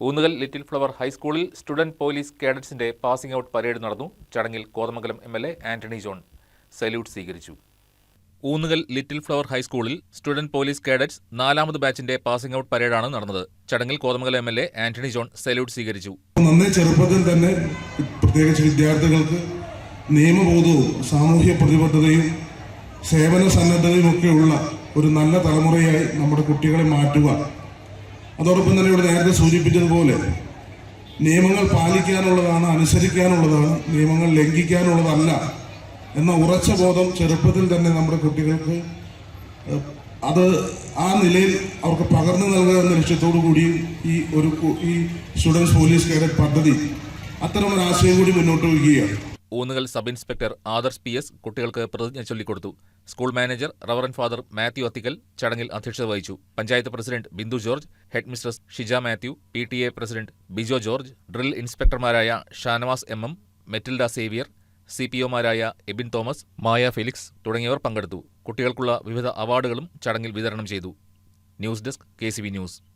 Oonnukal little flower ഹൈസ്കൂളിൽ student police കേഡറ്റ്സിന്റെ passing out parade നടന്നു. ചടങ്ങിൽ Kothamangalam M L A Antony John salute സ്വീകരിച്ചു. ഊന്നുകൽ ലിറ്റിൽ ഫ്ലവർ ഹൈസ്കൂളിൽ സ്റ്റുഡന്റ് പോലീസ് കേഡറ്റ്സ് നാലാമത് ബാച്ചിന്റെ പാസിംഗ് ഔട്ട് പരേഡാണ് നടന്നത്. ചടങ്ങിൽ Kothamangalam M L A Antony John salute സ്വീകരിച്ചു. ചെറുപ്പത്തിൽ തന്നെ പ്രത്യേകിച്ച് വിദ്യാർത്ഥികൾക്ക് നിയമബോധവും സാമൂഹ്യ പ്രതിബദ്ധതയും സേവന സന്നദ്ധതയും ഒക്കെയുള്ള ഒരു നല്ല തലമുറയായി നമ്മുടെ കുട്ടികളെ മാറ്റുക അതോടൊപ്പം തന്നെ ഇവിടെ നേരത്തെ സൂചിപ്പിച്ചതുപോലെ നിയമങ്ങൾ പാലിക്കാനുള്ളതാണ് അനുസരിക്കാനുള്ളതാണ് നിയമങ്ങൾ ലംഘിക്കാനുള്ളതല്ല എന്ന ഉറച്ച ബോധം ചെറുപ്പത്തിൽ തന്നെ നമ്മുടെ കുട്ടികൾക്ക് അത് ആ നിലയിൽ അവർക്ക് പകർന്നു നൽകുക എന്ന ലക്ഷ്യത്തോടു കൂടി ഈ ഒരു ഈ സ്റ്റുഡൻസ് പോലീസ് കേഡറ്റ് പദ്ധതി അത്തരം ഒരു ആശയം കൂടി മുന്നോട്ട് വയ്ക്കുകയാണ്. Oonnukal sub inspector Adarsh P S കുട്ടികൾക്ക് പ്രതിജ്ഞ ചൊല്ലിക്കൊടുത്തു. School manager reverend father Mathew Athikkal ചടങ്ങിൽ അധ്യക്ഷത വഹിച്ചു. Panchayat president Bindu George headmistress Shija Mathew P T A president Bijo George drill ഇൻസ്പെക്ടർമാരായ Shanavas M M Metilda Xavier C P ഒമാരായ Ebin Thomas Maya Felix തുടങ്ങിയവർ പങ്കെടുത്തു. കുട്ടികൾക്കുള്ള വിവിധ അവാർഡുകളും ചടങ്ങിൽ വിതരണം ചെയ്തു. News desk K news.